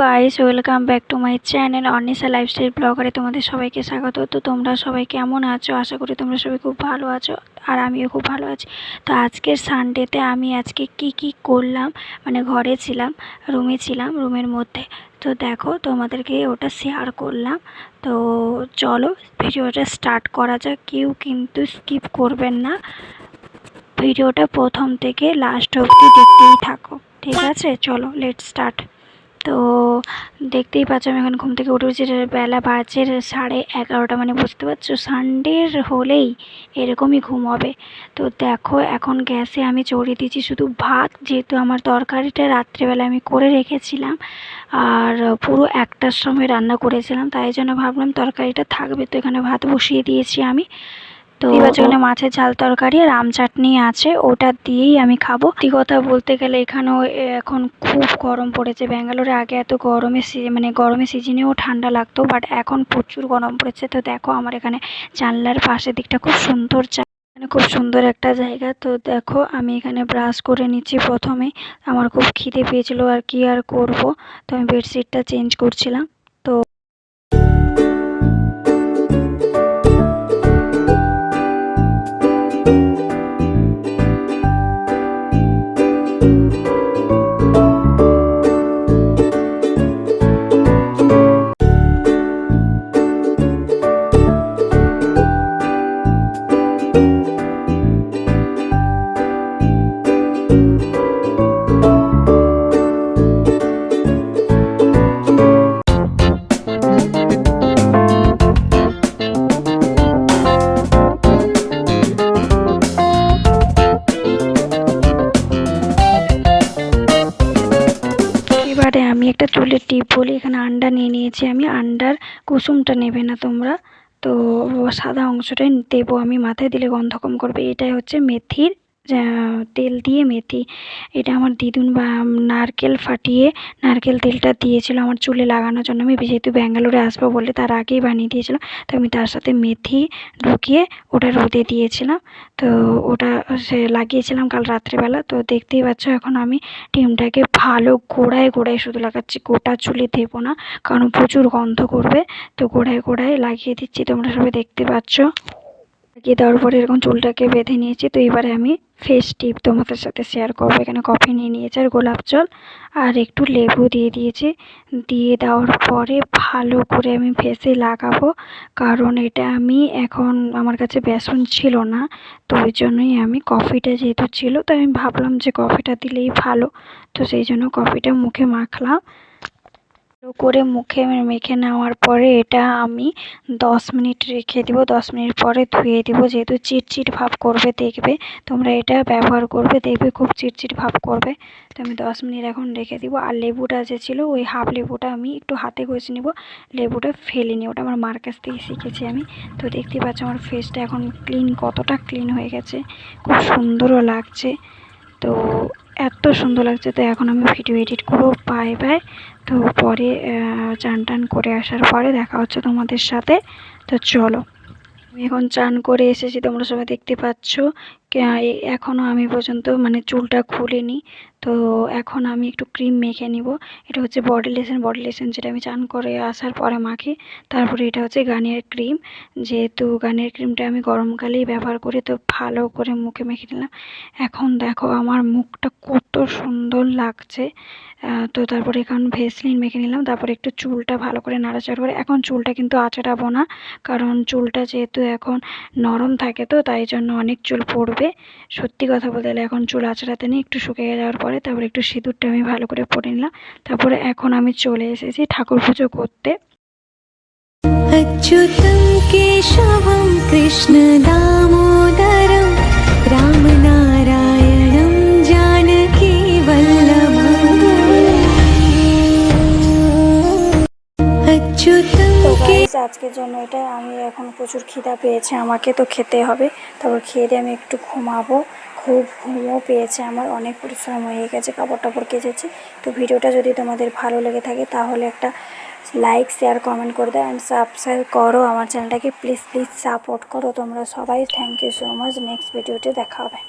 Guys welcome back to my channel Anisa lifestyle ব্লগারে তোমাদের সবাইকে স্বাগত। তো তোমরা সবাই কেমন আছো? আশা করি তোমরা সবাই খুব ভালো আছো আর আমিও খুব ভালো আছি। তো আজকের সানডেতে আমি আজকে কি কি করলাম? মানে ঘরে ছিলাম, রুমে ছিলাম, রুমের মধ্যে। তো দেখো, তোমাদেরকে ওটা শেয়ার করলাম। তো চলো, ভিডিওটা স্টার্ট করা যাক। কেউ কিন্তু স্কিপ করবেন না। ভিডিওটা প্রথম থেকে লাস্ট অবধি দেখতেই থাকো। ঠিক আছে? চলো লেট স্টার্ট তো দেখতেই পাচ্ছ, আমি এখন ঘুম থেকে উঠে উঠেছি। বেলা বাজে সাড়ে এগারোটা মানে বুঝতে পারছ? সানডের হলেই এরকমই ঘুম হবে। তো দেখো, এখন গ্যাসে আমি চড়িয়ে দিয়েছি শুধু ভাত, যেহেতু আমার তরকারিটা রাত্রেবেলা আমি করে রেখেছিলাম। আর পুরো একটার সময় রান্না করেছিলাম, তাই জন্য ভাবলাম তরকারিটা থাকবে। তো এখানে ভাত বসিয়ে দিয়েছি আমি। তো এবার এখানে মাছের ঝাল তরকারি আর আম চাটনি আছে ওটা দিয়েই আমি খাব। সত্যি কথা বলতে গেলে এখানেও এখন খুব গরম পড়েছে। ব্যাঙ্গালোরে আগে এত গরমের মানে গরমের সিজনেও ঠান্ডা লাগতো বাট এখন প্রচুর গরম পড়েছে। তো দেখো আমার এখানে জানলার পাশের দিকটা খুব সুন্দর চা এখানে খুব সুন্দর একটা জায়গা। তো দেখো আমি এখানে ব্রাশ করে নিচ্ছি প্রথমে আমার খুব খিদে পেয়েছিল আর কি আর করব। তো আমি বেডশিটটা চেঞ্জ করছিলাম। এবারে চুলের টিপ বলে, এখানে আন্ডা নিয়ে নিয়েছি আমি। আন্ডার কুসুমটা নেবে না তোমরা। তো সাদা অংশটাই দেবো আমি, মাথায় দিলে গন্ধ কম করবে। এটাই হচ্ছে মেথির তেল দিয়ে মেথি। এটা আমার দিদুন বা নারকেল ফাটিয়ে, নারকেল তেলটা দিয়েছিল আমার চুলে লাগানোর জন্য। আমি যেহেতু ব্যাঙ্গালোরে আসব বলে তার আগেই বানিয়ে দিয়েছিলাম, তো আমি তার সাথে মেথি ঢুকিয়ে ওটা রোদে দিয়েছিলাম। তো ওটা সে লাগিয়েছিলাম কাল রাত্রেবেলা। তো দেখতেই পাচ্ছ এখন আমি ডিমটাকে ভালো গোড়ায় গোড়ায় শুধু লাগাচ্ছি, গোটা চুলে দেবো না, কারণ প্রচুর গন্ধ করবে। তো গোড়ায় গোড়ায় লাগিয়ে দিচ্ছি, তোমরা সবাই দেখতে পাচ্ছ। লাগিয়ে দেওয়ার পরে এরকম চুলটাকে বেঁধে নিয়েছি। তো এবারে আমি ফেস টিপ তোমাদের সাথে শেয়ার করব। এখানে কফি নিয়ে নিয়েছি আর গোলাপ জল আর একটু লেবু দিয়ে দিয়েছি। দিয়ে দেওয়ার পরে ভালো করে আমি ফেসে লাগাবো। কারণ এটা আমি এখন আমার কাছে বেসন ছিল না, তো ওই জন্যই আমি কফিটা যেহেতু ছিল তো আমি ভাবলাম যে কফিটা দিলেই ভালো। তো সেই জন্য কফিটা মুখে মাখলাম। ভালো করে মুখে মেখে নেওয়ার পরে এটা আমি দশ মিনিট রেখে দিব। দশ মিনিট পরে ধুয়ে দিব। যেহেতু চিটচিট ভাব করবে, দেখবে তোমরা এটা ব্যবহার করবে, দেখবে খুব চিটচিট ভাব করবে। তো আমি দশ মিনিট এখন রেখে দিব। আর লেবুটা যে ছিল, ওই হাফ লেবুটা আমি একটু হাতে ঘষে নিব। লেবুটা ফেলে নিই ওটা আমার মার কাছ থেকে শিখেছি আমি। তো দেখতে পাচ্ছ আমার ফেসটা এখন ক্লিন কতটা ক্লিন হয়ে গেছে। খুব সুন্দরও লাগছে। তো এত সুন্দর লাগছে। তো এখন আমি ভিডিও এডিট করব। বাই বাই তো পরে চান টান করে আসার পরে দেখা হচ্ছে তোমাদের সাথে। তো চলো। এখন চান করে এসেছি, তোমরা সবাই দেখতে পাচ্ছ। এখনও আমি পর্যন্ত মানে চুলটা খুলিনি। তো এখন আমি একটু ক্রিম মেখে নিব। এটা হচ্ছে বডি লেসন বডি লেসন যেটা আমি চান করে আসার পরে মাখি। তারপরে এটা হচ্ছে গানের ক্রিম যেহেতু গানের ক্রিমটা আমি গরমকালেই ব্যবহার করি, তো ভালো করে মুখে মেখে নিলাম। এখন দেখো আমার মুখটা কত সুন্দর লাগছে। তো তারপরে এখন ভেসলিন মেখে নিলাম। তারপরে একটু চুলটা ভালো করে নাড়াচাড়া করে। এখন চুলটা কিন্তু আঁচড়াবো না, কারণ চুলটা যেহেতু এখন নরম থাকে তো, তাই জন্য অনেক চুল পড়বে। সত্যি কথা বলতে গেলে এখন চুল আঁচড়াতে নেই, একটু শুকিয়ে যাওয়ার পরে তারপরে একটু সিঁদুরটা আমি ভালো করে পরে নিলাম তারপরে এখন আমি চলে এসেছি ঠাকুর পুজো করতে अच्युतं केशवं कृष्णदामोदरं रामनारायणं जानकी अच्युतं তো গাইস আজকের জন্য এটা আমি এখন প্রচুর খিদা পেয়েছে আমাকে তো খেতে হবে তারপর খেয়ে দিয়ে আমি একটু ঘুমাবো খুব ঘুমও পেয়েছে, আমার অনেক পরিশ্রম হয়ে গেছে কাপড় টাপড় কেচেছি। তো ভিডিওটা যদি তোমাদের ভালো লেগে থাকে তাহলে একটা লাইক শেয়ার কমেন্ট করে দেয় অ্যান্ড সাবস্ক্রাইব করো আমার চ্যানেলটাকে প্লিজ প্লিজ সাপোর্ট করো তোমরা সবাই। Thank you so much next ভিডিওতে দেখা হবে।